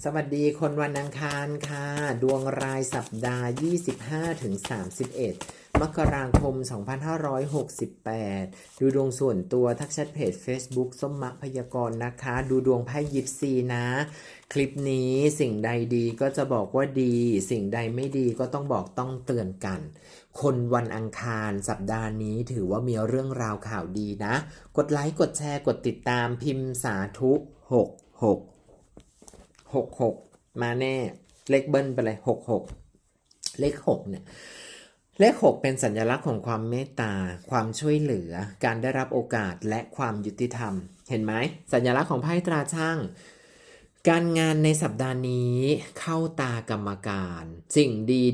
สวัสดีคนวันอังคารค่ะ ดวงรายสัปดาห์ 25ถึง31 มกราคม 2568 ดูดวงส่วนตัวทักแชทเพจ Facebook ส้มมะพยากรณ์นะคะ ดูดวงไพ่ยิปซีนะ คลิปนี้สิ่งใดดีก็จะบอกว่าดี สิ่งใดไม่ดีก็ต้องบอกต้องเตือนกัน คนวันอังคารสัปดาห์นี้ถือว่ามีเรื่องราวข่าวดีนะ กดไลค์กดแชร์กดติดตามพิมพ์สาธุ 66 หกหกมาแน่ เลขเบิ้ลไปเลยหกหกเลขหกเนี่ยเลขหกเป็นสัญลักษณ์ของความเมตตา ความช่วยเหลือ การได้รับโอกาสและความยุติธรรม เห็นไหม สัญลักษณ์ของไพ่ตราช่าง การงานในสัปดาห์นี้เข้าตากรรมการ สิ่ง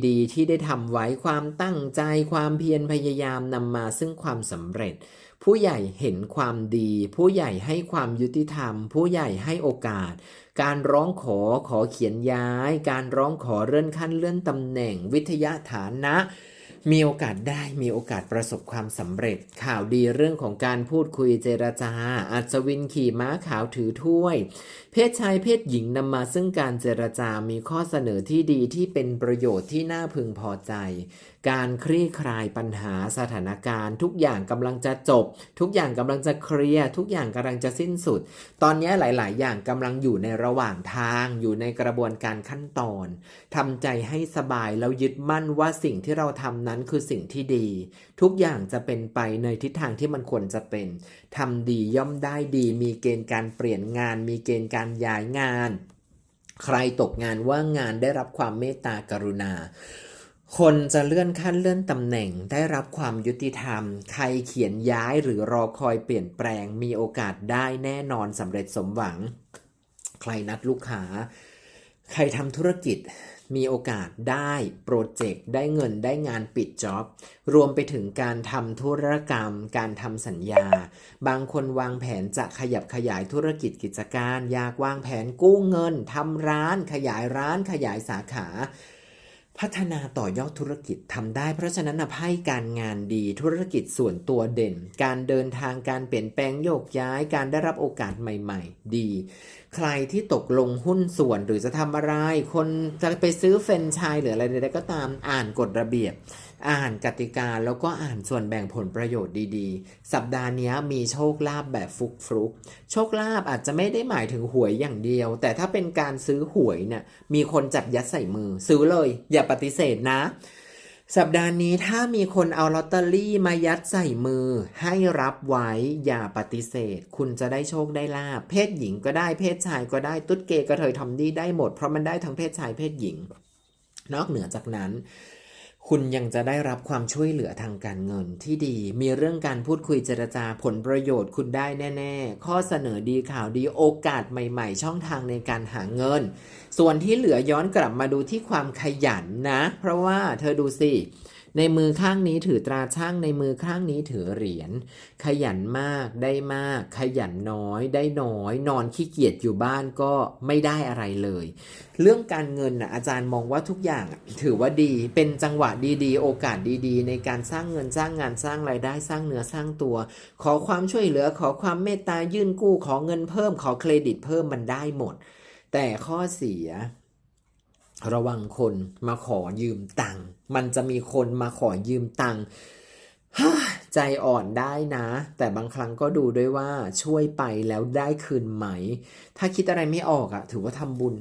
ดีๆ ที่ได้ทำไว้ความตั้งใจความเพียรพยายามนำมาซึ่งความสำเร็จ ผู้ใหญ่เห็นความดี ผู้ใหญ่ให้ความยุติธรรม ผู้ใหญ่ให้โอกาส การร้องขอขอเขียนย้าย การร้องขอเลื่อนขั้นเลื่อนตำแหน่งวิทยาฐานะ มีโอกาสได้มีโอกาสประสบความสำเร็จ ข่าวดีเรื่องของการพูดคุยเจรจา อัศวินขี่ม้าขาวถือถ้วย เพศชายเพศหญิงนำมาซึ่งการเจรจามีข้อเสนอที่ดีที่เป็นประโยชน์ที่น่าพึงพอใจ การคลี่คลายปัญหาสถานการณ์ ทุกอย่างกำลังจะจบ ทุกอย่างกำลังจะเคลียร์ทุกอย่างกำลังจะสิ้นสุด ตอนนี้หลาย ๆ อย่างกำลังอยู่ในระหว่างทาง อยู่ในกระบวนการขั้นตอนทำใจให้สบายแล้วยึดมั่นว่าสิ่งที่เราทำนั้นคือสิ่งที่ดี ทุกอย่างจะเป็นไปในทิศทางที่มันควรจะเป็นทำดีย่อมได้ดี มีเกณฑ์การเปลี่ยนงาน มีเกณฑ์การย้ายงาน ใครตกงานว่างงานได้รับความเมตตากรุณาคนจะเลื่อนขั้นเลื่อนตำแหน่งได้รับความยุติธรรม ใครเขียนย้ายหรือรอคอยเปลี่ยนแปลงมีโอกาสได้แน่นอนสำเร็จสมหวัง ใครนัดลูกค้า ใครทำธุรกิจ มีโอกาสได้โปรเจกต์ได้เงินได้งานปิดจ็อบ รวมไปถึงการทำธุรกรรม การทำสัญญา บางคนวางแผนจะขยับขยายธุรกิจกิจการ อยากวางแผนกู้เงินทำร้าน ขยายร้านขยายสาขา พัฒนาต่อยอดธุรกิจทำได้ เพราะฉะนั้นไพ่การงานดีธุรกิจส่วนตัวเด่น การเดินทางการเปลี่ยนแปลงโยกย้าย การได้รับโอกาสใหม่ ๆ ดี ใครที่ตกลงหุ้นส่วนหรือจะทำอะไร คนจะไปซื้อเฟรนไชส์หรืออะไรใดๆก็ตามอ่านกฎระเบียบ อ่านกติกาแล้วก็อ่านส่วนแบ่งผลประโยชน์ดีๆ สัปดาห์นี้มีโชคลาภแบบฟุกฟลุกโชคลาภอาจจะไม่ได้หมายถึงหวยอย่างเดียว แต่ถ้าเป็นการซื้อหวยเนี่ยมีคนจับยัดใส่มือ ซื้อเลย อย่าปฏิเสธนะ สัปดาห์นี้ถ้ามีคนเอาลอตเตอรี่มายัดใส่มือ ให้รับไว้อย่าปฏิเสธ คุณจะได้โชคได้ลาภเพศหญิงก็ได้เพศชายก็ได้ตุ๊ดเกย์กระเทยทอมดี้ได้หมดเพราะมันได้ทั้งเพศชายเพศหญิง นอกเหนือจากนั้น คุณยังจะได้รับความช่วยเหลือทางการเงินที่ดี มีเรื่องการพูดคุยเจรจาผลประโยชน์คุณได้แน่ ๆ ข้อเสนอดีข่าวดีโอกาสใหม่ ๆ ช่องทางในการหาเงิน ส่วนที่เหลือย้อนกลับมาดูที่ความขยันนะ เพราะว่าเธอดูสิ ในมือข้างนี้ถือตราช่างในมือข้างนี้ถือเหรียญ ขยันมากได้มาก ขยันน้อยได้น้อย นอนขี้เกียจอยู่บ้านก็ไม่ได้อะไรเลย เรื่องการเงินนะอาจารย์มองว่าทุกอย่างถือว่าดี เป็นจังหวะดีๆ โอกาสดีๆ ในการสร้างเงินสร้างงานสร้างรายได้สร้างเนื้อสร้างตัว ขอความช่วยเหลือขอความเมตตายื่นกู้ขอเงินเพิ่มขอเครดิตเพิ่มมันได้หมด แต่ข้อเสีย ระวังคนมาขอยืมตังค์มันจะมีคนมาขอยืมตังค์ใจอ่อนได้นะ แต่บางครั้งก็ดูด้วยว่าช่วยไปแล้วได้คืนไหม ถ้าคิดอะไรไม่ออกอะถือว่าทำบุญ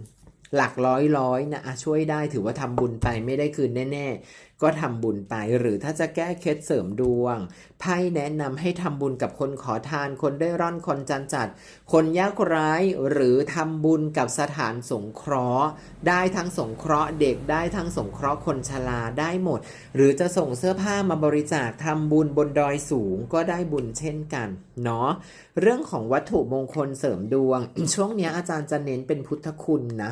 หลักร้อยร้อยนะช่วยได้ถือว่าทำบุญไปไม่ได้คืนแน่ๆ ก็ทำบุญไป หรือถ้าจะแก้เคล็ดเสริมดวง ไพ่แนะนำให้ทำบุญกับคนขอทาน คนได้ร่อน คนจันจัด คนยากไร้หรือทำบุญกับสถานสงเคราะห์ ได้ทั้งสงเคราะห์เด็กได้ทั้งสงเคราะห์คนชราได้หมด หรือจะส่งเสื้อผ้ามาบริจาคทำบุญบนดอยสูงก็ได้บุญเช่นกันเนาะเรื่องของวัตถุมงคลเสริมดวง ช่วงนี้อาจารย์จะเน้นเป็นพุทธคุณนะ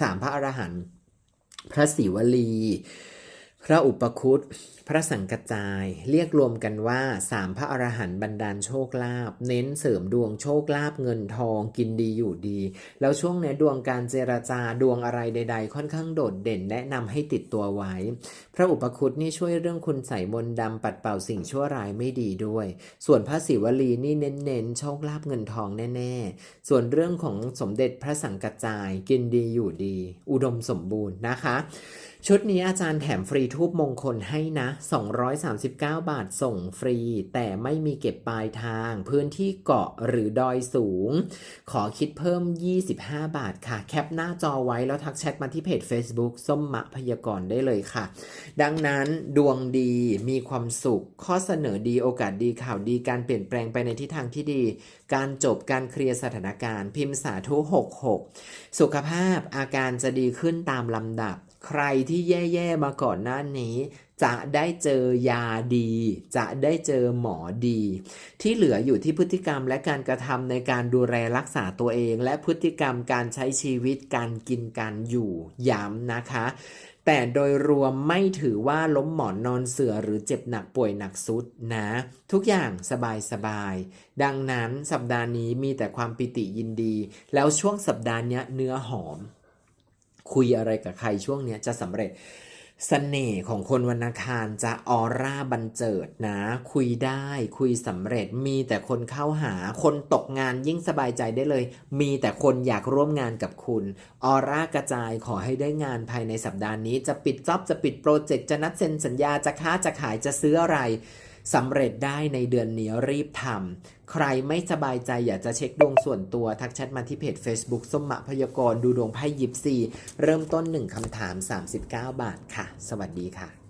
สามพระอรหันต์พระศิวลี พระอุปคุตพระสังกจายเรียกรวมกันว่าสามพระอรหันต์บันดาลโชคลาภเน้นเสริมดวงโชคลาภเงินทองกินดีอยู่ดี แล้วช่วงนี้ดวงการเจรจาดวงอะไรใด ๆ ค่อนข้างโดดเด่นแนะนำให้ติดตัวไว้ พระอุปคุตนี่ช่วยเรื่องคุณใส่มนต์ดำปัดเป่าสิ่งชั่วร้ายไม่ดีด้วย ส่วนพระศิวลีนี่เน้นๆโชคลาภเงินทองแน่ ๆ ส่วนเรื่องของสมเด็จพระสังกจายกินดีอยู่ดี อุดมสมบูรณ์นะคะ ชุดนี้อาจารย์แถมฟรีทูบมงคลให้นะ 239 บาทส่งฟรี แต่ไม่มีเก็บปลายทาง พื้นที่เกาะหรือดอยสูง ขอคิดเพิ่ม 25 บาทค่ะ แคปหน้าจอไว้แล้วทักแชทมาที่เพจ Facebook ส้มมะพยากรได้เลยค่ะ ดังนั้นดวงดีมีความสุข ข้อเสนอดีโอกาสดีข่าวดีการเปลี่ยนแปลงไปในทิศทางที่ดี การจบการเคลียร์สถานการณ์ พิมพ์สาธุ 66 สุขภาพอาการจะดีขึ้นตามลำดับ ใครที่แย่ๆมาก่อนหน้านี้ จะได้เจอยาดี จะได้เจอหมอดี ที่เหลืออยู่ที่พฤติกรรมและการกระทำในการดูแลรักษาตัวเอง และพฤติกรรมการใช้ชีวิตการกินการอยู่ย้ำนะคะ แต่โดยรวมไม่ถือว่าล้มหมอนนอนเสือหรือเจ็บหนักป่วยหนักสุดนะ ทุกอย่างสบายสบายๆดังนั้นสัปดาห์นี้มีแต่ความปิติยินดี แล้วช่วงสัปดาห์นี้เนื้อหอม คุยอะไรกับใครช่วงเนี้ยจะสำเร็จเสน่ห์ของคนวันอังคารจะออร่าบันเจิดนะ คุยได้คุยสำเร็จมีแต่คนเข้าหา คนตกงานยิ่งสบายใจได้เลย มีแต่คนอยากร่วมงานกับคุณออร่ากระจายขอให้ได้งานภายในสัปดาห์นี้ จะปิดจ็อบจะปิดโปรเจกต์จะนัดเซ็นสัญญาจะค้าจะขายจะซื้ออะไร สำเร็จได้ในเดือนนี้รีบทำใครไม่สบายใจอยากจะเช็คดวงส่วนตัวทักแชทมาที่เพจ Facebook ส้มมะพยากรณ์ดูดวงไพ่ยิปซีเริ่มต้น 1คำถาม 39 บาทค่ะ สวัสดีค่ะ